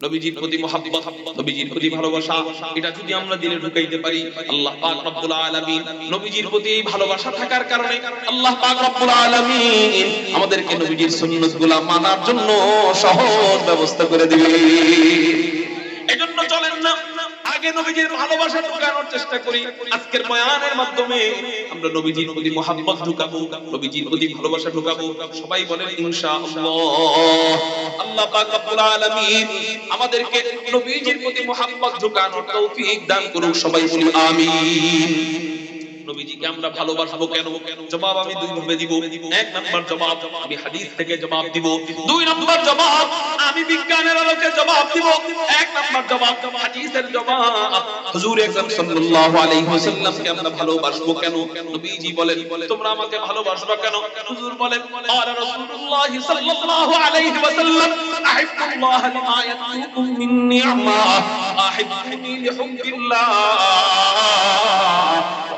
নবীজির প্রতি মহাব্বত, নবীজির প্রতি ভালোবাসা, এটা যদি আমরা দিলে ঢুকাইতে পারি, আল্লাহ পাক রব্বুল আলামিন নবীজির প্রতি এই ভালোবাসা থাকার কারণে আল্লাহ পাক রব্বুল আলামিন আমাদেরকে নবীজির সুন্নাতগুলো মানার জন্য সহজ ব্যবস্থা করে দিবে এজন্য চলেন না নবীজির ভালোবাসা চেষ্টা করি। আজকের বয়ানের মাধ্যমে আমরা নবীজির প্রতি নবীজির প্রতি ভালোবাসা সবাই বলেন, ইনশাআল্লাহ। আল্লাহ পাক রব্বুল আলামিন আমাদেরকে নবীজির প্রতি মহাব্বত ঢুকানোর তৌফিক দান করুক, সবাই বলি আমিন। নবীজিকে আমরা ভালোবাসবো কেন? জবাব আমি দুই ভাবে দিব। এক নাম্বার জবাব, আমি হাদিস থেকে জবাব দিব। দুই নাম্বার জবাব, আমি বিজ্ঞানের আলোকে জবাব দিব। এক নাম্বার জবাব, হাদিসের জবাব। হুজুর আকরাম সাল্লাল্লাহু আলাইহি ওয়াসাল্লামকে আমরা ভালোবাসবো কেন? নবীজি বলেন, তোমরা আমাকে ভালোবাসবা কেন? হুজুর বলেন আর রাসূলুল্লাহ সাল্লাল্লাহু আলাইহি ওয়াসাল্লাম, আহিব্বুল্লাহ লিমা মিন নি'মা আহিব্বুনি লিহুব্বিল্লাহ।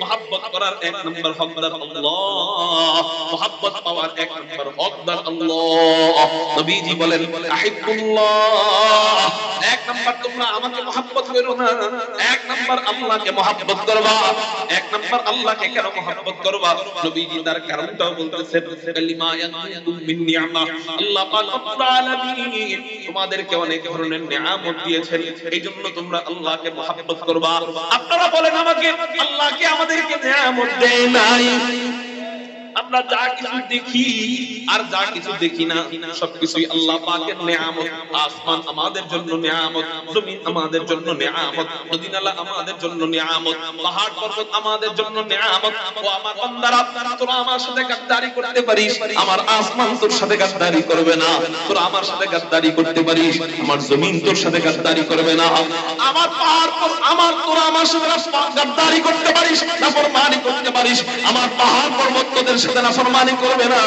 মহাব্বত করার এক নম্বর হকদার আল্লাহ। মহাব্বত পাওয়ার এক নম্বর হকদার আল্লাহ। নবীজি বলেন, আহিবুল্লাহ। এক নম্বর, তোমরা আমাকে মহাব্বত করো না। এক নম্বর, আল্লাহকে মহাব্বত করবা। এক নম্বর, আল্লাহকে কেন মহাব্বত করবা? নবীজি তার কারণটাও বলতেছেন, কালিমা ইয়াকুম মিন নি'মা আল্লাহ পাক রব্বুল আলামিন তোমাদেরকে অনেক ধরনের নিয়ামত দিয়েছেন। এইজন্য তোমরা আল্লাহকে মহাব্বত করবা। আপনারা বলেন আমাকে, আল্লাহকে আমাদেরকে নেয়ামত দেয় নাই। আমরা যা কিছু দেখি আর যা কিছু দেখি না, সবকিছুই আল্লাহ পাকের নিয়ামত। আসমান আমাদের জন্য নিয়ামত, জমিন আমাদের জন্য নিয়ামত নদী নালা আমাদের জন্য নিয়ামত, পাহাড় পর্বত আমাদের জন্য নিয়ামত। ও আমার বান্দারা, তোরা আমার সাথে গাদ্দারি করতে পারিস, আমার আসমান তোর সাথে গাদ্দারি করবে না, তোরা আমার সাথে গাদ্দারি করতে পারিস, আমার জমিন তোর সাথে গাদ্দারি করবে না। আমার পাহাড় পর- আমার তোরা আমার সাথে গাদ্দারি করতে পারিস, নাফরমানি করতে পারিস, আমার পাহাড় পর্বত তোদের সাথে নাফরমানি করবে না,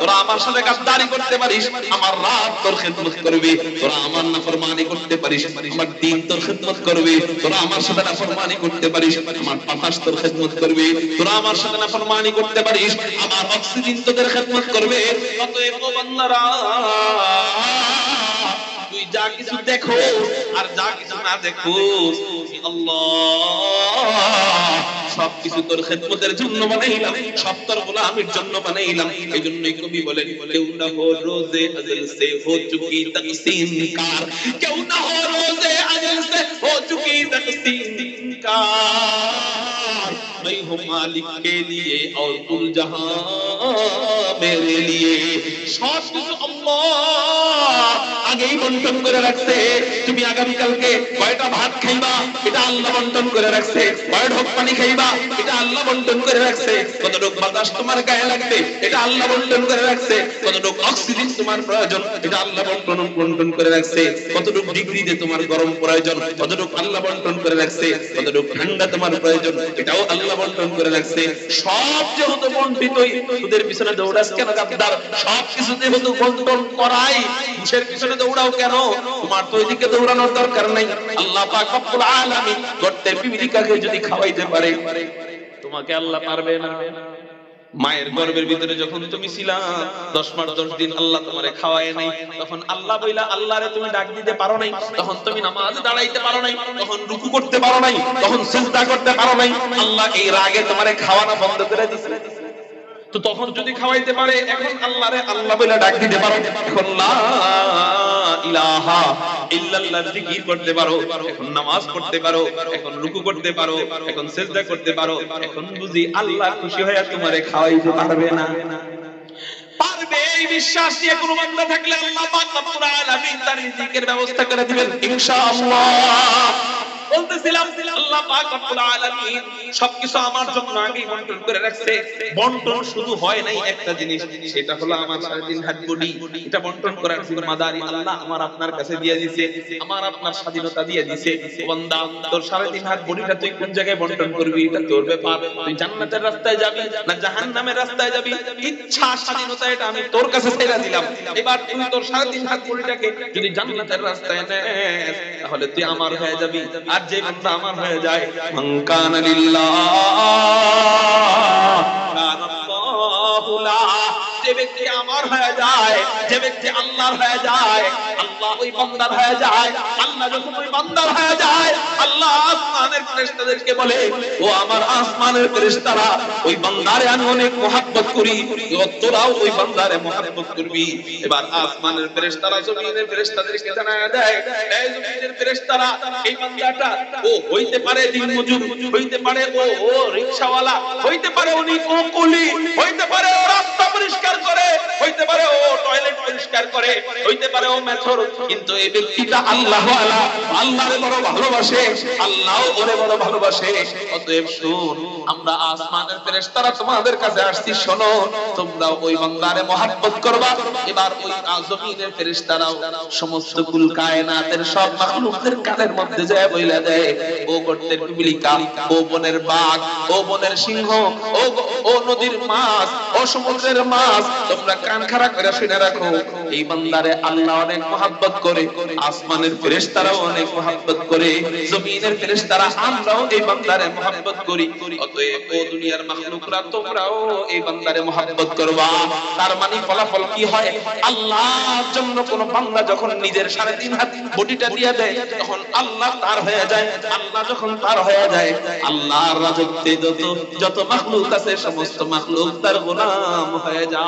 তোরা আমার সাথে গাদ্দারি করতে পারিস, আমার রাত তোর খেদমত করবে, তোরা আমার নাফরমানি করতে পারিস, আমার দিন তোর খেদমত করবে, তোরা আমার সাথে নাফরমানি করতে পারিস, আমার বাতাস তোর খেদমত করবে, তোরা আমার সাথে নাফরমানি করতে পারিস, আমার অক্সিজেন তোদের খেদমত করবে, অতএব বান্দারা, তুই যা কিছু দেখো আর যা কিছু না দেখো আল্লাহ। সব কিছু তোর খেদমতের জন্য বানাইলাম, সব তোর গোলামির জন্য বানাইলাম। এই জন্যই কবি বলেন, কেউ না হো রোজে আজল সে হো চুকি তকসিম কার? কেউ না হো রোজে আজল সে হো চুকি তকসিম কার? मैं हूँ मालिक के लिए और कुल जहां मेरे लिए সব কিছু আল্লাহ আগেই বন্টন করে রাখছে তুমি আগামী কালকে কয়টা ভাত খাইবা এটা আল্লাহ বন্টন করে রাখছে কয় ঢোক পানি খাইবা এটা আল্লাহ বন্টন করে রাখছে কতটুক বাতাস তোমার গায়ে লাগবে এটা আল্লাহ বন্টন করে রাখছে কতটুক অক্সিজেন তোমার প্রয়োজন এটা আল্লাহ বন্টন বন্টন করে রাখছে কতটুক ডিগ্রিতে তোমার গরম প্রয়োজন কতটুক আল্লাহ বন্টন করে রাখছে কতটুক ঠান্ডা তোমার প্রয়োজন এটাও আল্লাহ বন্টন করে রাখছে। সব যেহেতু বন্টিতই সুদের পিছনে দৌড়াস কেন গাদ্দার? সব কিছু যেহেতু বন্টন করাই। কিসের পিছনে দৌড়াও কেন? তোমার তো ওইদিকে দৌড়ানোর দরকার নাই। আল্লাহ পাক রব্বুল আলামিন গর্তের পিপিলিকাকে যদি খাওয়াইতে পারে, তোমাকে আল্লাহ পারবে না। মায়ের গর্বের ভিতরে যখন তুমি ছিলা, দশ মাস, দশ দিন আল্লাহ তোমারে খাওয়ায় নাই, তখন আল্লাহ বইলা, আল্লাহরে তুমি ডাক দিতে পারো নাই। তখন তুমি নামাজ দাঁড়াইতে পারো নাই, তখন রুকু করতে পারো নাই, তখন চিন্তা করতে পারো নাই। আল্লাহ এই রাগে তোমারে খাওয়ানো বন্ধ করে দিছে। তো তখন যদি খাওয়াইতে পারে, এখন আল্লাহরে আল্লাহ বলে ডাক দিতে পারো। এখন ইলাহা ইল্লাল্লাহ জিকির করতে পারো, এখন নামাজ পড়তে পারো, এখন রুকু করতে পারো, এখন সিজদা করতে পারো, এখন বুঝি আল্লাহ খুশি হয়ে তোমারে খাওয়াইতে পারবে না। পারবে এই বিশ্বাস নিয়ে কোনো বান্দা থাকলে আল্লাহ পাক রব্বুল আলামিন তার রিজিকের ব্যবস্থা করে দিবেন, ইনশাআল্লাহ। বলতেছিলাম, আল্লাহ পাক রব্বুল আলামিন সবকিছু আমার জন্য আগেই বন্টন করে রাখছে। বন্টন শুধু হয় নাই একটা জিনিস, সেটা হলো আমার সাড়ে তিন হাত বডি। এটা বন্টন করার জিম্মাদারি আল্লাহ আমার আপনার কাছে দিয়ে দিয়েছে আমার আপনার স্বাধীনতা দিয়ে দিয়েছে বান্দা, তোর সাড়ে তিন হাত বডিটা তুই কোন জায়গায় বন্টন করবি? এটা তোর ব্যাপার। তুই জান্নাতের রাস্তায় যাবি না জাহান্নামের রাস্তায় যাবি? ইচ্ছা, স্বাধীনতা, এটা আমি তোর কাছে ছেড়ে দিলাম। এবার তুই তোর সাড়ে তিন হাত বডিটাকে যদি জান্নাতের রাস্তায় নেস, তাহলে তুই আমার হয়ে যাবি। আর যে বান্দা আমার হয়ে যায় মঙ্কান যে ব্যক্তি আমার হয়ে যায়, যে ব্যক্তি আল্লাহর হয়ে যায়, আল্লাহ ওই বান্দার হয়ে যায়, আল্লাহ যখন ওই বান্দার হয়ে যায়, আল্লাহ আসমানের ফেরেশতাদেরকে বলে, ও আমার আসমানের ফেরেশতারা, ওই বান্দারে আমি অনেক মহব্বত করি তোরাও ওই বান্দারে মহব্বত করবি। এবার আসমানের ফেরেশতারা জমিনের ফেরেশতাদেরকে জানায় দেয় এই জমিনের ফেরেশতারা, এই বান্দাটা, ও হইতে পারে দিন মজুর হইতে পারে ও ও রিকশাওয়ালা হইতে পারে উনি ও কুলি হইতে পারে ও রাস্তা পরিষ্কার করে, হইতে পারে ও টয়লেট পরিষ্কার করে, হইতে পারে ও কিন্তু এই ব্যক্তিটা আল্লাহ আলা, আল্লাহরে বড় ভালোবাসে আল্লাহ ওরে বড় ভালোবাসে। অতএব শুন, আমরা আসমানের ফেরেশতারা তোমাদের কাছে আসছি, শোনো, তোমরা ওই বান্দারে করবা। এবার ওই ফেরেশতারাও সমস্ত কুল কায়নাতের সব মাখলুকদের কানের মধ্যে যায় বইলা দেয়, ও গর্তের ও বনের বাঘ, ও বনের সিংহ, ও ও নদীর মাছ, ও সমুদ্রের মাছ তোমরা কান খাড়া করে শুনে রাখো। এই বান্দারে আল্লাহ অনেক মহাব্বত করে, আসমানের ফেরেশতারাও অনেক মহাব্বত করে, জমিনের ফেরেশতারা, আমরাও এই বান্দারে মহাব্বত করি। অতএব ও দুনিয়ার মাখলুকরা তোমরাও এই বান্দারে মহাব্বত করবা। তার মানে ফলাফল কি হয়? আল্লাহর জন্য কোন বান্দা যখন নিজের সাড়ে তিন হাত বডিটা দিয়ে দেয়, তখন আল্লাহ তার হয়ে যায়। আল্লাহ যখন তার হয়ে যায়, আল্লাহর রাজত্বে যত যত মাখলুক আছে, সমস্ত মাখলুক তার গোলাম হয়ে যায়।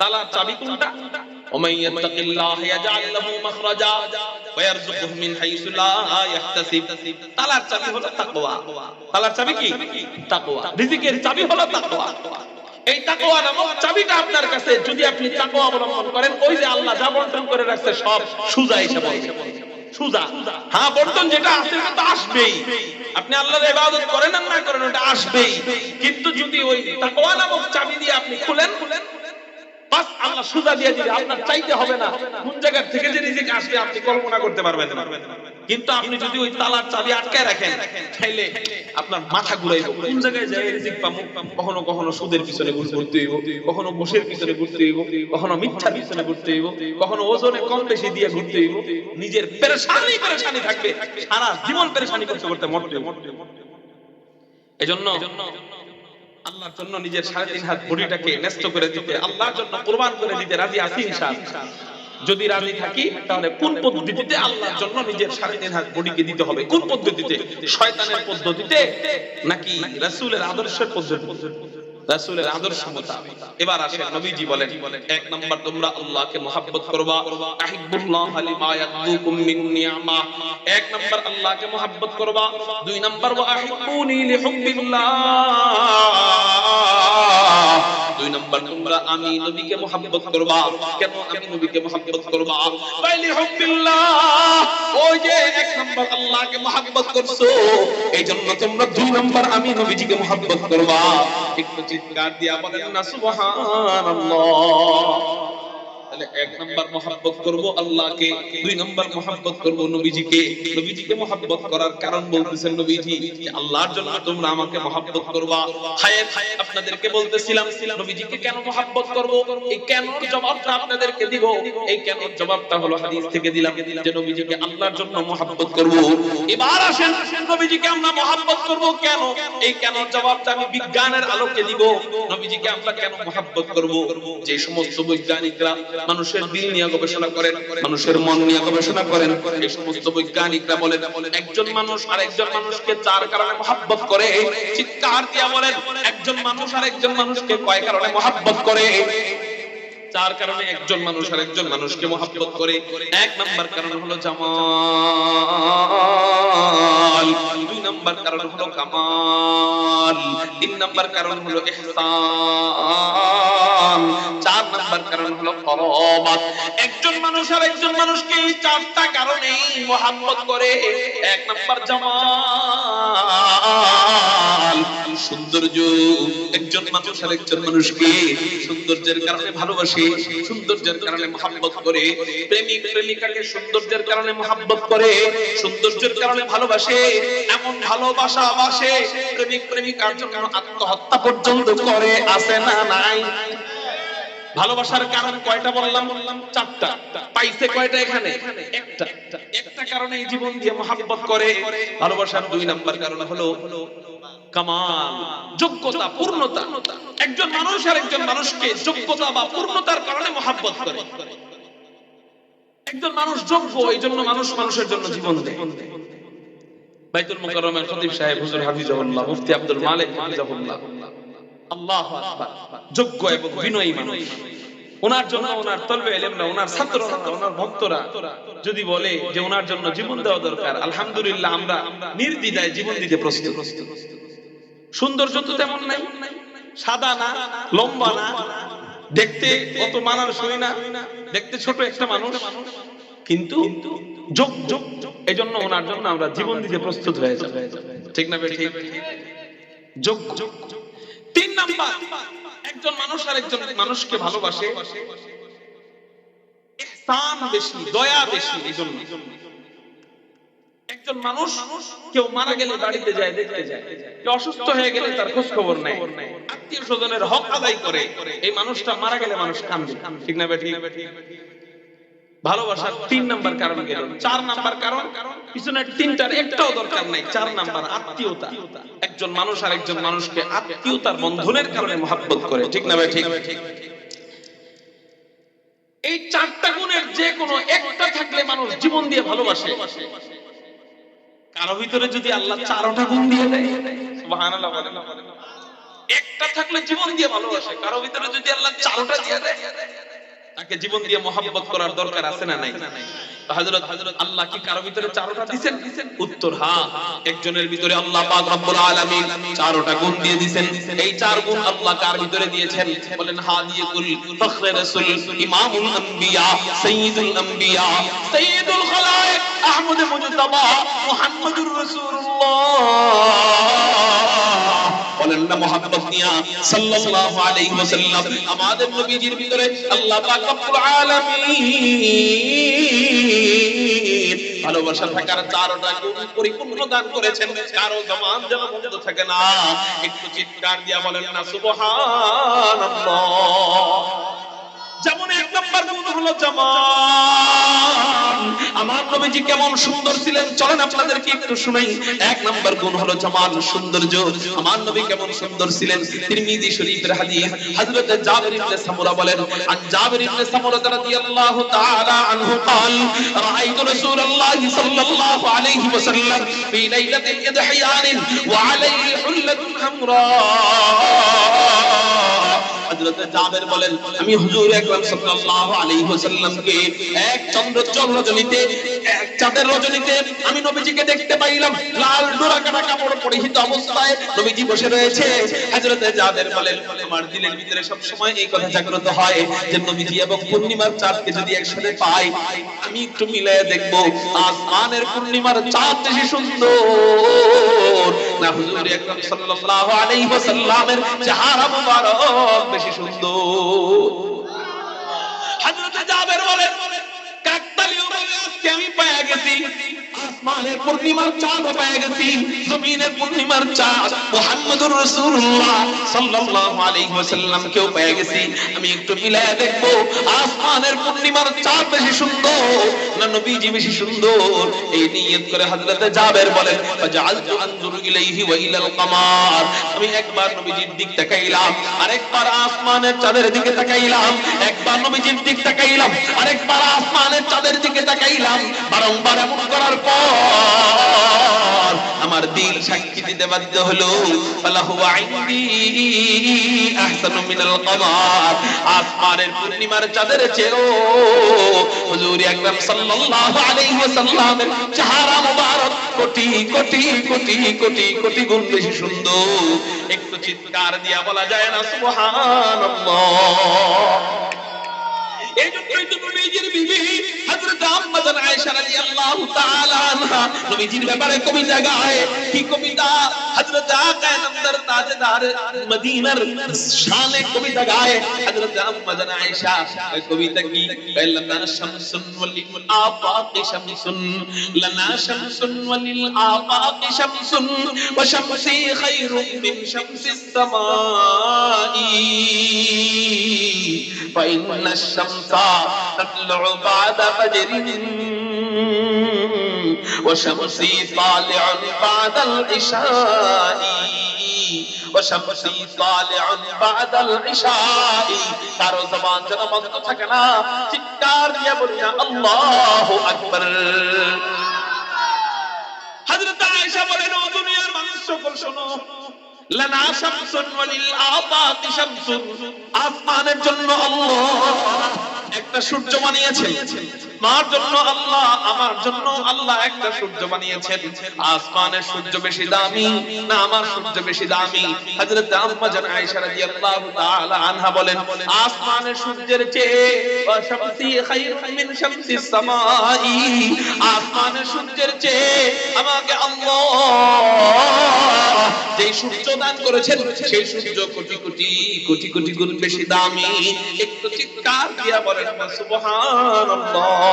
তালার চাবি কোনটা ومن يتق الله يجعل له مخرجا ويرزقه من حيث لا يحتسب তালার চাবি হলো তাকওয়া তালার চাবি কি তাকওয়া রিজিকের চাবি হলো তাকওয়া এই তাকওয়া নামক চাবিটা আপনার কাছে যদি আপনি তাকওয়া অবলম্বন করেন ওই যে আল্লাহ যা বন্টন করে রাখছে সব সুজা হিসেবে সুজা হ্যাঁ বন্টন যেটা আছে ওটা তো আসবেই আপনি আল্লাহর ইবাদত করেন আর না করেন ওটা আসবেই কিন্তু যদি ওই তাকওয়া নামক চাবি দিয়ে আপনি খুলেন বাস আল্লাহ সুজা দিয়ে দিবে আপনার চাইতে হবে না। কোন জায়গা থেকে যে রিজিক আসবে আপনি কল্পনা করতে পারবেন না। কিন্তু আপনি যদি ওই তালার চাবি আটকায় রাখেন তাইলে আপনার মাথা ঘুরাইব। কোন জায়গায় যায় রিজিক পাবো কখনো কখনো সুদের পিছনে ঘুরতে হইব কখনো ঘুষের পিছনে ঘুরতে হইব কখনো মিথ্যার পিছনে ঘুরতে হইব কখনো ওজনে কম বেশি দিয়ে ঘুরতে হইব। নিজের পেরেশানি পেরেশানি থাকবে সারা জীবন পেরেশানি করতে করতে মরতে মরতে এজন্য আল্লাহর জন্য নিজের সাড়ে তিন হাত বডিটাকে ন্যস্ত করে দিতে, আল্লাহর জন্য কোরবান করে দিতে রাজি আছি ইনশাআল্লাহ। যদি রাজি থাকি, তাহলে কোন পদ্ধতিতে আল্লাহর জন্য নিজের সাড়ে তিন হাত বডিকে দিতে হবে? কোন পদ্ধতিতে? শয়তানের পদ্ধতিতে নাকি রাসূলের আদর্শের পদ্ধতিতে? রাসূলের আদর্শ মোতাবেক। এবার আসেন নবীজি বলেন, এক নাম্বার তোমরা আল্লাহকে মহব্বত করবা। আহিব্বুল্লাহ লিমা ইয়াদুকুম মিন নিয়ামা। এক নাম্বার আল্লাহকে মহব্বত করবা। দুই নাম্বার, ওয়া আহিব্বুনি লিহুব্বিল্লাহ। দুই নম্বর তোমরা আমি নবীকে মোহাম্মত করবা। কেন আমি নবীকে মোহাম্মত করবা? বাইলি হুবিল্লাহ ওই যে এক নম্বর আল্লাহকে মোহাম্মত করছ এই জন্য তোমরা দুই নম্বর আমি নবীজিকে মোহাম্মত করবা। একটু চিৎকার দিয়া বলেন না, সুবহানাল্লাহ। তাহলে এক নাম্বার মহাব্বত করব আল্লাহকে, দুই নাম্বার মহাব্বত করব নবীজিকে। নবীজিকে মহাব্বত করার কারণ বলতেছেন নবীজি যে আল্লাহর জন্য তোমরা আমাকে মহাব্বত করবা। হায়াত আপনাদেরকে বলতেছিলাম, নবীজিকে কেন মহাব্বত করব? এই কেন জবাবটা আপনাদেরকে দিব। এই কেন জবাবটা হলো হাদিস থেকে দিলাম যে নবীজিকে আল্লাহর জন্য মহাব্বত করব। এবার আসেন, নবীজিকে আমরা মহাব্বত করব কেন? এই কেন জবাবটা আমি বিজ্ঞানের আলোকে দিব। নবীজিকে আমরা কেন মহাব্বত করব? যে সমস্ত বৈজ্ঞানিকরা মানুষের দিল নিয়ে গবেষণা করেন, মানুষের মন নিয়ে গবেষণা করেন। এই সমস্ত বৈজ্ঞানিকরা বলেন, একজন মানুষ আর একজন মানুষকে চার কারণে মহাব্বত করে চিৎকার দিয়া বলেন, একজন মানুষ আর একজন মানুষকে কয় কারণে মহাব্বত করে চার কারণে একজন মানুষ আর একজন মানুষকে মহাব্বত করে। এক নাম্বার কারণ হলো জামাল। দুই নাম্বার কারণ হলো কামাল। তিন নাম্বার কারণ হলো ইহসান। চার নাম্বার কারণ হলো করবাত একজন মানুষ আর একজন মানুষকে এই চারটা কারণেই মহাব্বত করে। এক নাম্বার জামাল। সৌন্দর্য। একজন মানুষ আর একজন মানুষকে সৌন্দর্যের কারণে ভালোবাসে। সৌন্দর্যের কারণে মহাব্বত করে, প্রেমিক প্রেমিকাকে সৌন্দর্যের কারণে মহাব্বত করে, সৌন্দর্যের কারণে ভালোবাসে, এমন ভালোবাসা বাসে প্রেমিক প্রেমিকার জন্য আত্মহত্যা পর্যন্ত করে আসে না নাই? ভালোবাসার কারণ কয়টা বললাম? বললাম চারটা। পাইছে কয়টা এখানে? একটা। একটা কারণে এই জীবন দিয়ে মহাব্বত করে। ভালোবাসার দুই নাম্বার কারণ হলো কামাল, যোগ্যতা, পূর্ণতা। একজন মানুষ আর একজন মানুষকে যোগ্যতা বা পূর্ণতার কারণে মহাব্বত করে। একজন মানুষ যোগ্য, এই জন্য মানুষ মানুষের জন্য জীবন দেয়। বাইতুল মুকাররমের খতিব সাহেব হুজুর হাফিজাহুল্লাহ, মুফতি আব্দুল মালিক হাফিজাহুল্লাহ। যোগ্য এবং বিনয়ী মানুষ। ওনার জন্য ওনার তলবে এলেমরা ওনার ওনার ভক্তরা। যদি বলে যে ওনার জন্য জীবন দেওয়া দরকার, আলহামদুলিল্লাহ আমরা নির্দ্বিধায় জীবন দিতে প্রস্তুত। তেমন নাই। সাদা না, লম্বা না। দেখতে অত মানার শুনি না। দেখতে ছোট একটা মানুষ। কিন্তু যোগ যোগ এই জন্য ওনার জন্য আমরা জীবন দিতে প্রস্তুত হয়ে যাব। ঠিক না ঠিক যোগ যোগ তিন নাম্বার, একজন মানুষ আর একজন মানুষকে ভালোবাসে। ইহসান বেশি, দয়া বেশি একজন মানুষ কেউ মারা গেলে বাড়িতে যায়, দেখতে যায়। অসুস্থ হয়ে গেলে তার খোঁজ খবর নেয়। আত্মীয় স্বজনের হক আদায় করে, এই মানুষটা মারা গেলে মানুষ কান্দে ঠিক না ঠিক? ভালোবাসার তিন নাম্বার কারণ গেল চার নাম্বার কারণ, পিছনে তিনটার একটাও দরকার নাই, চার নাম্বার আত্মীয়তা। একজন মানুষ আর একজন মানুষকে আত্মীয়তার বন্ধনের কারণে মহাব্বত করে, ঠিক না ভাই? ঠিক। এই চারটা গুণের যে কোনো একটা থাকলে মানুষ জীবন দিয়ে ভালোবাসে। কারও ভিতরে যদি আল্লাহ চারোটা গুণ দিয়ে দেয়, সুবহানাল্লাহ। একটা থাকলে জীবন দিয়ে ভালোবাসে, কারও ভিতরে যদি আল্লাহ চারোটা দিয়ে দেয় তাকে জীবন দিয়ে মহাব্বত করার দরকার আছে না নাই? হযরত হযরত আল্লাহ কি কারও ভিতরে দিবেন উত্তর হ্যাঁ। একজনের ভিতরে আল্লাহ পাক রব্বুল আলামিন গুণ দিয়ে দিবেন এই চার গুণ আল্লাহ কার ভিতরে দিয়েছেন? বলেন হাদিয়াতুল ফখরে রাসূল, ইমামুল আম্বিয়া, সাইয়্যিদুল আম্বিয়া, সাইয়্যিদুল খালায়েক আহমদ মুহাম্মদুর রাসূলুল্লাহ। বলেন না মোহাম্মদ নিয়া সাল্লাল্লাহু আলাইহি ওয়াসাল্লাম, আমাদের নবীজির ভিতরে আল্লাহ পাক রব্বুল আলামিন ভালোবাসা থাকার চারটা গুণ পরিপূর্ণ দান করেছেন, কারও জমান যেন বন্ধ থাকে না। একটু চিৎকার দিয়া বলেন না, সুবহানাল্লাহ। যেমন এক নম্বর গুণ হলো জামান আমার নবীজি কেমন সুন্দর ছিলেন চলেন আপনাদেরকে একটু শুনাই এক নম্বর গুণ হলো জামান সৌন্দর্য আমার নবী কেমন সুন্দর ছিলেন তিরমিজি শরীফের হাদিস হযরত জাবির ইবনে সামুরা বলেন আন জাবির ইবনে সামুরা রাদিয়াল্লাহু তাআলা আনহু قال رايت رسول الله صلى الله عليه وسلم في ليله اضحيان وعليه حله حمراء আমি হুজুর আকরাম সাল্লাল্লাহু আলাইহি এক চন্দ্র চন্দ্র জমিতে এক চাঁদের রজনীতে আমি নবীজিকে দেখতে পাইলাম, লাল ডোরাকাটা কাপড় পরিহিত অবস্থায় নবীজি বসে রয়েছে। হযরত জাবের বলেন আমার দিলের ভিতরে সব সময় এই কথা জাগ্রত হয় যে নবীজি এবং পূর্ণিমার চাঁদকে যদি একসাথে পাই, আমি একটু মিলায়ে দেখব, আসমানের পূর্ণিমার চাঁদ বেশি সুন্দর। না, হুজুর আকরাম সাল্লাল্লাহু আলাইহি ওয়াসাল্লামের চেহারা মুবারক বেশি সুন্দর। হযরত জাবের বলেন ভাবে আমি আসমানের একটু মিলায় দেখব, আসমানের পূর্ণিমার চাঁদ বেশি সুন্দর নবীজি বেশি সুন্দর? এই নিয়ত করে হযরতে জাবের বলেন আমি একবার নবীজির দিক তাকাইলাম, আরেকবার আসমানের চাঁদের দিকে তাকাইলাম, একবার নবীজির দিক তাকাইলাম, আরেকবার আসমানের চাঁদের দিকে তাকাইলাম, বারংবার এমন করার পর আমার দিল সাক্ষী দিতে বাধ্য হলো। ফালাহু আইন্দি আহসানু মিনাল কামার, আসমানের পূর্ণিমার চাঁদের চেয়েও হুজুর আকরাম সাল্লাল্লাহু আলাইহি ওয়াসাল্লামের চেহারা মুবারক, কোটি কোটি কোটি কোটি কোটি গুণ বেশি সুন্দর। একটু চিৎকার দিয়া বলা যায় না, সুবহানাল্লাহ। এই জন্যই তো নবীজির বিবি হযরত আয়েশা রাদিয়াল্লাহু তাআলা আনহা নবীজির ব্যাপারে কবিতা গায় কি কবিতা হযরত আকা নন্দর তাজদার মদিনার শানে কবিতা গায় হযরত আম্মা জান আয়েশা ওই কবিতা কি লানা শামসুন ওয়ালিল আফাক শামসুন লানা শামসুন ওয়ালিল আফাক শামসুন ওয়া শামসি খায়রুম মিন শামসিস সামাই فإن الشمس تطلع بعد فجر وشمسي طالع بعد العشاء وشمسي طالع بعد العشاء কারো জবান যেন বন্ধ থাকে না চিৎকার দিয়ে বলি না আল্লাহু আকবার হযরত আয়েশা বলেন ও দুনিয়ার মানুষ সকল শোনো লানা শামসুন ওয়ালিল আফাকি শামসুন আসমানের জন্য আল্লাহ একটা সূর্য বানিয়েছেন মার জন্য আল্লাহ, আমার জন্য আল্লাহ একটা সূর্য বানিয়েছেন। আসমানের সূর্য বেশি দামি না আমার সূর্য বেশি দামি? হযরত আম্মা জান আয়েশা রাদিয়াল্লাহু তাআলা আনহা বলেন, আসমানের সূর্যের চেয়ে শামসি খায়রুম মিন শামসিস সামাই। আসমানের সূর্যের চেয়ে আমাকে আল্লাহ যে সূর্য দান করেছেন, সেই সূর্য কোটি কোটি কোটি কোটি গুণ বেশি দামি। একটু চিৎকার দিয়া বলেন, সুবহানাল্লাহ।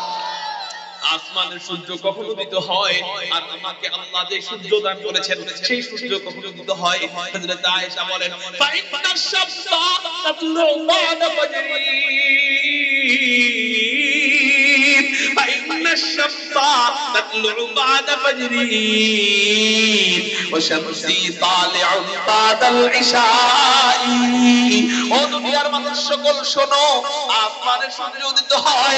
আসমানের সূর্য কখন উদিত হয়? আর আমাকে আল্লাহ যে সূর্য দান করেছেন, সেই সূর্য কখন উদিত হয়? হযরত আয়েশা বলেন ফাইন্না শামসা তাতলু বাদা ফাজরি শামসি বাদাল ইশাই, ও দুনিয়ার মানুষ সকল শোনো, আসমানের সূর্য উদিত হয়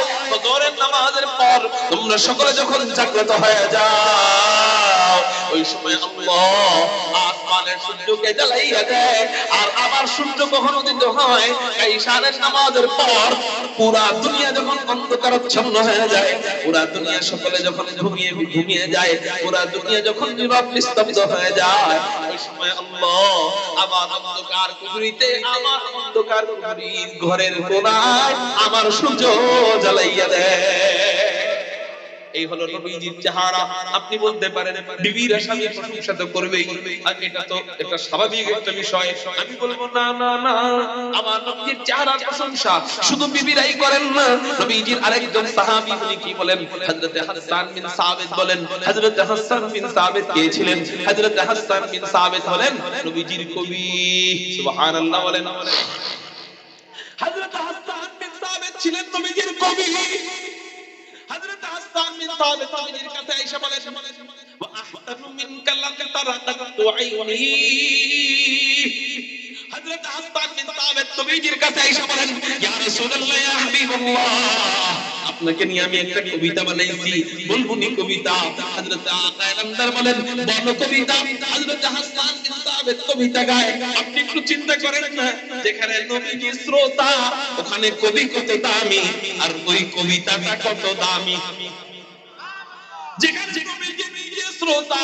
নামাজের পর তোমরা সকলে যখন জাগ্রত হয়ে যাও, ওই সময় আসমানের সূর্যকে জ্বালাইয়া দেয়। আর আবার সূর্য কখন উদিত হয় এই সারের নামাজের পর পুরা দুনিয়া যখন অন্ধকারচ্ছন্ন হয়ে যায়, পুরা দুনিয়া সকলে যখন ঘুমিয়ে ঘুমিয়ে যায়, পুরা দুনিয়া যখন নীরব নিস্তব্ধ হয়ে যায়, ওই সময় আল্লাহ আমার অন্ধকার কুঠুরিতে আমার অন্ধকার কুঠুরির ঘরের কোনায় আমার সূর্য জ্বালাইয়া দেয়। এই হলো নবীজির চেহারা। আপনি বলতে পারেন বিবিরা স্বামীর প্রশংসা তো করবেই। আর এটা তো একটা স্বাভাবিক একটা বিষয়। আমি বলব না না না আমার নবীজির চেহারার প্রশংসা। শুধু বিবিরাই করেন না নবীজির আরেকজন সাহাবী উনি কি বলেন? হযরত হাসান বিন সাবিত বলেন। হযরত হাসান বিন সাবিত কে ছিলেন? হযরত হাসান বিন সাবিত হলেন নবীজির কবি। সুবহানাল্লাহ বলেন। হযরত হাসান বিন সাবিত ছিলেন নবীজির কবি। হযরত হাসান বিন সাবিত নবীজির কাছে আয়েশা বলে ওয়া আহতানু মিনকা লাম তারাকাতু আইনি হযরত হাসান বিন সাবিত নবীজির কাছে আয়েশা বলেন, ইয়া রাসূলুল্লাহ, ইয়া হাবিবাল্লাহ। আপনাকে নিয়ে আমি একটা কবিতা বানাইছি বলব কবিতা। হযরত আকা ইলামদার বলেন বর্ণ কবিতা। হযরত হাসান বিন সাবিত কবিতা গায়। আপনি একটু চিন্তা করেন না, যেখানে নবীজি শ্রোতা, ওখানে কবি কত দামি, আর ওই কবিতাটা কত দামি। যেখানে নবীজি শ্রোতা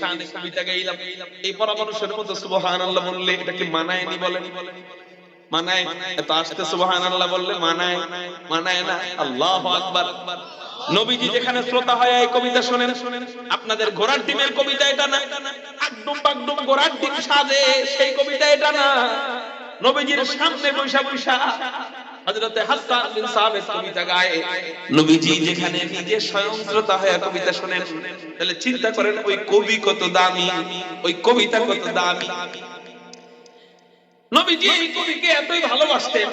শানে কবিতা গাইলাম এই সুবহানাল্লাহ বললে এটা কি মানায় নি বলেন মানায়? আসতে সুবহানাল্লাহ বললে মানায়। মানায় না? আকবার। নবীজি যেখানে শ্রোতা হয়, এই কবিতা শুনেন। আপনাদের ঘোড়ার ডিমের কবিতা এটা না? একদম বাগডুম ঘোড়ার ডিম সাজে, সেই কবিতা এটা না? নবীজির সামনে বৈশা বৈশা হযরতে হাসান বিন সাবিত কবিতা গায় নবীজি যেখানে নিজে স্বয়ং শ্রোতা হয়ে কবিতা শুনেন, তাহলে চিন্তা করেন ওই কবি কত দামি, ওই কবিতা কত দামি। নবীজি এই কবিকে এতই ভালোবাসতেন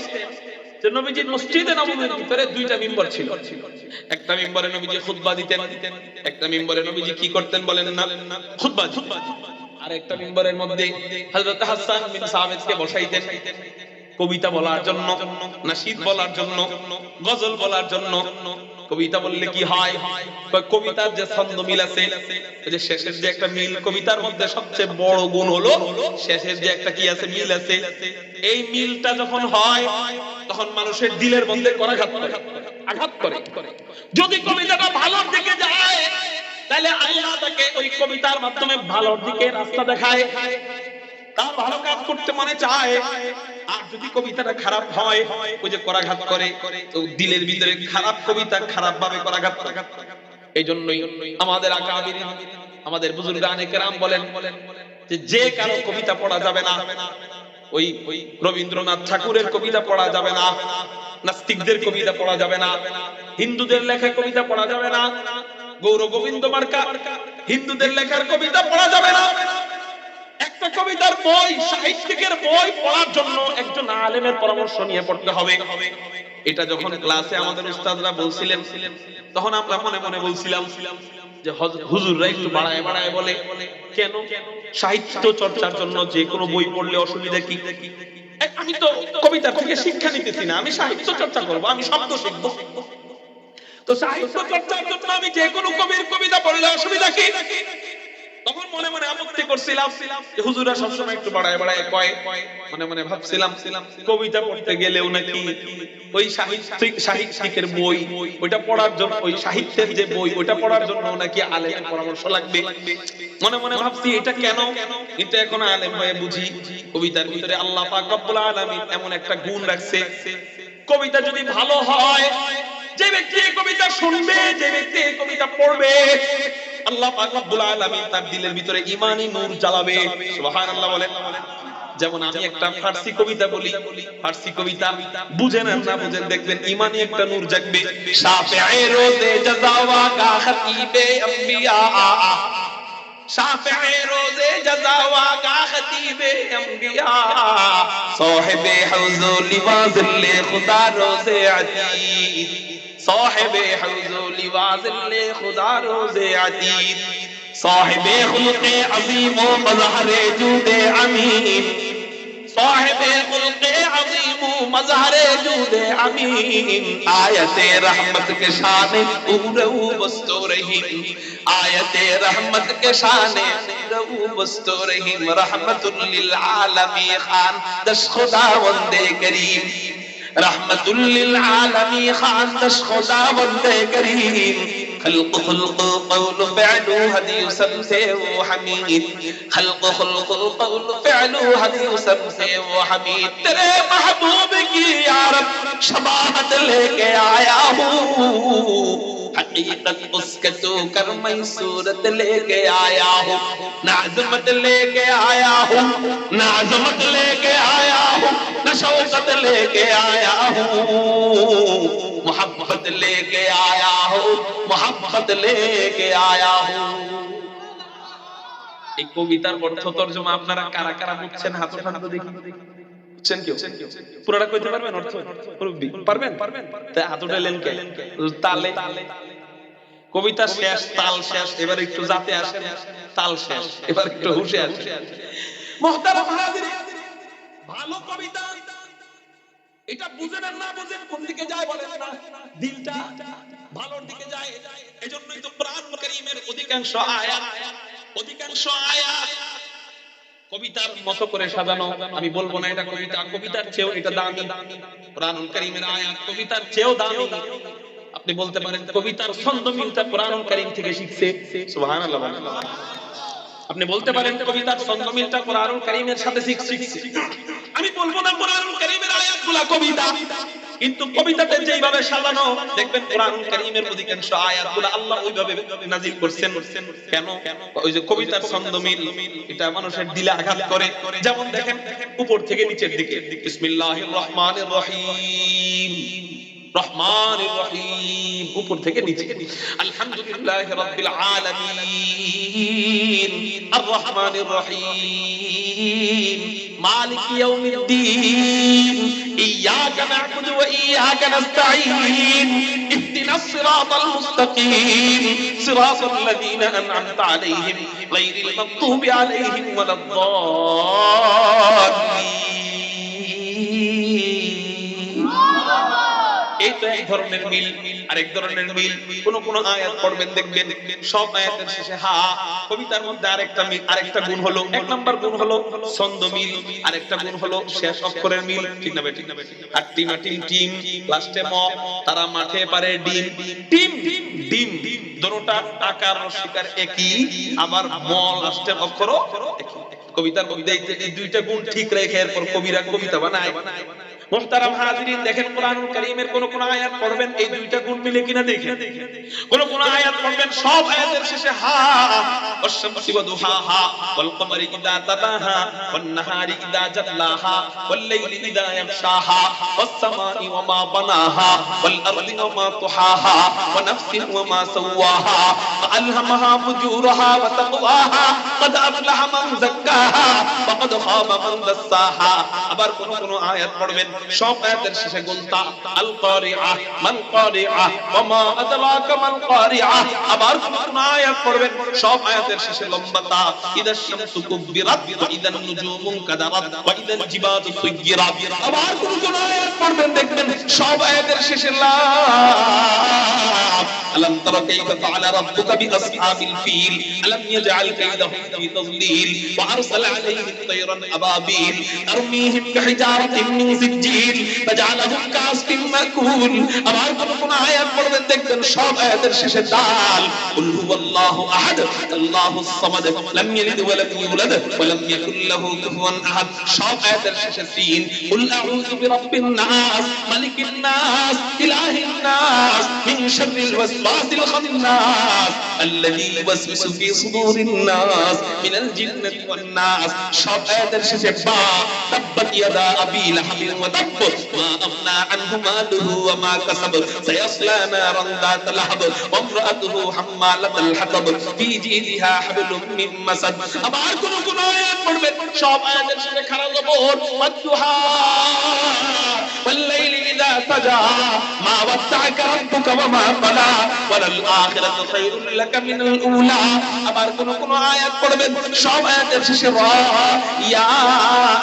যে নবীজির মসজিদে নববীর ভিতরে দুইটা মিম্বর ছিল। একটা মিম্বরে নবীজি খুতবা দিতেন, একটা মিম্বরে নবীজি কি করতেন বলেন না? খুতবা আর একটা মিম্বরের মধ্যে হযরত হাসান বিন সাবিতকে বসাইতেন। কবিতা বলার জন্য নাশিদ বলার জন্য, গজল বলার জন্য। কবিতা বললে কি হয়? কবিতার যে ছন্দ মিল আছে যে শেষের যে একটা মিল, কবিতার মধ্যে সবচেয়ে বড় গুণ হলো, শেষের যে একটা কি আছে, মিল আছে। এই মিলটা যখন হয়, তখন মানুষের দিলের মধ্যে করাঘাত করে, আঘাত করে। যদি কবিতাটা ভালোর দিকে যায়, তাহলে আল্লাহ তাকে ওই কবিতার মাধ্যমে ভালোর দিকে রাস্তা দেখায়। তার ভালো কাজ করতে মনে চায়। আর যদি কবিতাটা খারাপ হয়, ওই যে করাঘাত করে, তো দিলের ভিতরে খারাপ কবিতা খারাপ ভাবে করাঘাত করে। এই জন্যই আমাদের আকাবির, আমাদের বুজুর্গ কেরাম বলেন যে যে কারও কবিতা পড়া যাবে না, ওই ওই রবীন্দ্রনাথ ঠাকুরের কবিতা পড়া যাবে না, নাস্তিকদের কবিতা পড়া যাবে না, হিন্দুদের লেখা কবিতা পড়া যাবে না গৌর গোবিন্দ মার্কা হিন্দুদের লেখার কবিতা পড়া যাবে না। একটা কবিতার বই সাহিত্যিকের বই পড়ার জন্য একজন আলেমের পরামর্শ নিয়ে পড়তে হবে। এটা যখন ক্লাসে আমাদের উস্তাদরা বলছিলেন তখন আমরা মনে মনে বলছিলাম যে হুজুররা একটু বাড়ায় বাড়ায় বলে কেন? সাহিত্য চর্চার জন্য যে কোনো বই পড়লে অসুবিধা কি? আমি তো কবিতা থেকে শিক্ষা নিতেছি না আমি সাহিত্য চর্চা করব আমি শব্দ শিখব। তো সাহিত্য চর্চার জন্য আমি যে কোনো কবির কবিতা পড়লে অসুবিধা কি? তখন মনে মনে আপত্তি করছিলাম যে হুজুরা সবসময় একটু বাড়ায় বাড়ায় কয়। মনে মনে ভাবছিলাম কবিতা পড়তে গেলেও নাকি ওই সাহিত্যিক সাহিত্যিকের বই, ওইটা পড়ার জন্য ওই সাহিত্যের যে বই, ওইটা পড়ার জন্য নাকি আলেমের পরামর্শ লাগবে। মনে মনে ভাবছি এটা কেন? কিন্তু এখন আলেম হয়ে বুঝি। কবিতার ভিতরে আল্লাহ পাক রব্বুল আলামিন এমন একটা গুণ রাখছে। কবিতা যদি ভালো হয়, যে ব্যক্তি কবিতা শুনবে, যে ব্যক্তি কবিতা পড়বে আল্লাহ পাক রব্বুল আলামিন তার দিলের ভিতরে ঈমানি নূর জ্বালাবে। সুবহানাল্লাহ বলেন যেমন আমি একটা ফার্সি কবিতা বলি। ফার্সি কবিতা, বুঝেন আর না বুঝেন, দেখবেন ঈমানি একটা নূর জাগবে। শাফিঈ রোজে জাযাওয়া কা খতিবে আম্বিয়া। শাফিঈ রোজে জাযাওয়া কা খতিবে আম্বিয়া। সাহেব হাউজু লিওয়াজিল খুদা রোজে আতীদ صاحب حوض و لواز خدا روز عتید صاحب خلق عظیم و مظہر جود امین۔ صاحب خلق عظیم و مظہر جود امین۔ آیت رحمت کے شان اورو بستو رہی آیت رحمت کے شان اورو بستو رہی رحمت للعالمی خان دش خدا وندے کریم۔ রহমতুল্লিল আলমী খান খোদা বন্দে করিম خلق خلق قول فعل هدي سمسه وحميد خلق خلق قول فعل هدي سمسه وحميد تیرے محبوب کی یا رب شباہت لے کے آیا ہوں حقیقت اس کے تو کر میں صورت لے کے آیا ہوں۔ نعظمت لے کے آیا ہوں نعظمت لے کے آیا ہوں نشوقت لے کے آیا ہوں۔ محبت لے کے آیا ہوں محبت لے کے آیا ہوں۔ ایک کو بیتر بڑھ تھو تو جو میں اپنا رہا کارا کارا এই কবিতার অর্থ তর্জমা আপনারা কারা কারা বুঝছেন হাত ওঠানো তো দেখি বুঝছেন কেউ পুরোটা কইতে পারবেন অর্থ পারবেন পারবেন হাত উঠালেন কে তালে কবিতা শেষ তাল শেষ এবার একটু যাতে আসেন তাল শেষ এবার একটু হুশে আসেন মুহতারাম হাজিরিন ভালো কবিতা এটা বুঝেন আর না বুঝেন কোন দিকে যায় বলেন না। দিলটা ভালোর দিকে যায় এজন্যই তো কোরআন কারীমের অধিকাংশ আয়াত অধিকাংশ আয়াত কবিতার মতো করে সাজানো। আমি বলব না এটা কবিতা কবিতার চেয়েও এটা দামি। কোরআনুল কারীমের আয়াত কবিতার চেয়েও দামি। আপনি বলতে পারেন কবিতার ছন্দ মিলটা কোরআনুল কারীম থেকে শিখছে। সুবহানাল্লাহ আপনি বলতে পারেন কবিতার ছন্দ মিলটা কোরআনুল কারীমের সাথে শিখছে। আমি বলব না কোরআনুল কারীমের আয়াতগুলা কবিতা, কিন্তু কবিতাতে যেইভাবে সাজানো, দেখবেন কোরআনুল কারীমের অধিকাংশ আয়াতগুলো আল্লাহ ওইভাবে নাজিল করছেন। কেন? ওই যে কবিতার ছন্দ মিল এটা মানুষের দিলে আঘাত করে। যেমন দেখেন, উপর থেকে নিচের দিকে। বিসমিল্লাহির রহমানির রহিম। রহমান রহিম উপর থেকে নিচে। আলহামদুলিল্লাহ রাব্বিল আলামিন। আর রহমানির রহিম মালিক ইয়াউমিদ্দিন। ইয়াকা না'বুদু ওয়া ইয়াকা নাস্তাঈন। ইহদিনাস সিরাতাল মুস্তাকিম। সিরাতাল লাযীনা আন'আমতা আলাইহিম। গায়রিল মাগদুবি আলাইহিম ওয়ালাদ-দাল্লিন। এই তারা মাঠে পারে ডিম। ডিম আকার শিকার একই, আবার ম লাস্টের অক্ষরও কবিতার মধ্যে এই দুইটা গুণ ঠিক রেখে এরপর কবিরা কবিতা বানায়। মুহতারাম হাজিরিন, দেখেন কোরআনুল কারীমের কোন কোন আয়াত পড়বেন, এই দুইটা গুণ মিলে কিনা দেখেন। কোন কোন আয়াত পড়বেন, সব আয়াতের শেষে হা, ওয়াশ-শামসি ওয়া দুহাহা ওয়াল কমারি ইযা তালাহা ওয়ান নাহারি ইযা জাল্লাহা ওয়াল লাইলি ইযা ইয়াগশাহা ওয়াস সামাই ওয়া মা বানাহা, ওয়াল আরদি ওয়া মা তুহাহা, ওয়া নাফসিন ওয়া মা সাওয়াহা। فألهمها فجورها وتقواها قد أفلح من زكاها وقد خاب من دساها আবার কোন কোন আয়াত পড়বেন সব আয়াতের শেষে গুনতা আল কারিআ মান কারিআ ওয়া মা আদরাকা মাল কারিআ আবার কোন কোন আয়াত পড়বেন সব আয়াতের শেষে লম্বাতা ইদা শামসু কুববিরাত ওয়া ইদা নুজুমু কাদারাত ওয়া ইদা জিবাতু সুয়িরাত আবার কোন কোন আয়াত পড়বেন দেখবেন সব আয়াতের শেষে লাম ألم تر كيف فعل ربك بأصحاب الفيل ألم يجعل كيدهم في تضليل وأرسل عليهم طيرا أبابيل ترميهم بحجارة من سجيل فجعلهم كعصف مأكول আবার কোন কোন আয়াত পড়বেন দেখবেন সব আয়াতের শেষে দাল قل هو الله أحد الله الصمد لم يلد ولم يولد ولم يكن له كفوا أحد সব আয়াতের শেষে সিন قل أعوذ برب الناس ملك الناس إله الناس من شر الوسواس الخناس الذي يوسوس في صدور الناس من الجنة والناس সব আয়াতের শেষে বা تبت يدا أبي لهب وتب ما أغنى عنه ماله وما كسب سيصلى نارا ذات لهب وامرأته حمالة الحطب في جيدها حبل من مسد আবার কোন কোন আয়াত পড়বেন সব আয়াতের শেষে খারাপ জবর والضحى والليل إذا سجى ما ودعك ربك وما قلى وللآخرة خير لك লাকা মিনাল উলা আবার কোন কোন আয়াত পড়বেন সব আয়াতের শেষে রা ইয়া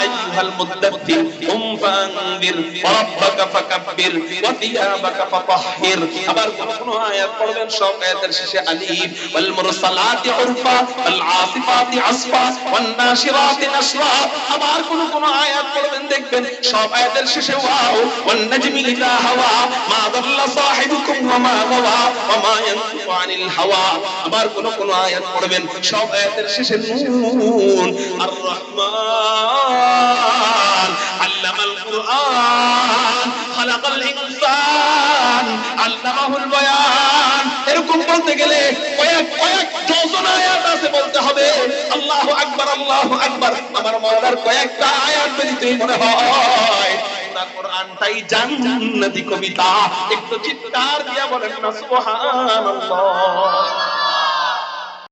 আইয়ুহাল মুদ্দাতির কুম ফানদির রাব্বাকা ফাকাব্বির ওয়া সিয়াবাকা ফাতাহহির আবার কোন কোন আয়াত পড়বেন সব আয়াতের শেষে আলিফ ওয়াল মুরসালাতি উরফা ওয়াল আসিফাতি আসফা ওয়ান নাশিরাতি নাশরা আবার কোন কোন আয়াত পড়বেন দেখবেন সব আয়াতের শেষে ওয়াও ওয়ান নাজমি ইদা হাওয়া মা দাল্লা সাহিবুকুম ওয়া মা গাওয়া ওয়া মা ইয়ানতিকু আনিল হাওয়া আবার কোন কোন আয়াত পড়বেন। সব আয়াতের শেষে নুন। আর রহমান আল্লামাল কুরআন। খালাকাল ইনসান আল্লামাহুল বয়ান। এরকম বলতে গেলে কয়েক কয়েক ডজন আয়াত আছে বলতে হবে। আল্লাহু আকবার আল্লাহু আকবার। আমার মাওলার কয়েকটা আয়াত ব্যতীতই মনে হয় কবিতা। একটু চিৎকার দিয়া বলেন না, সুবহানাল্লাহ।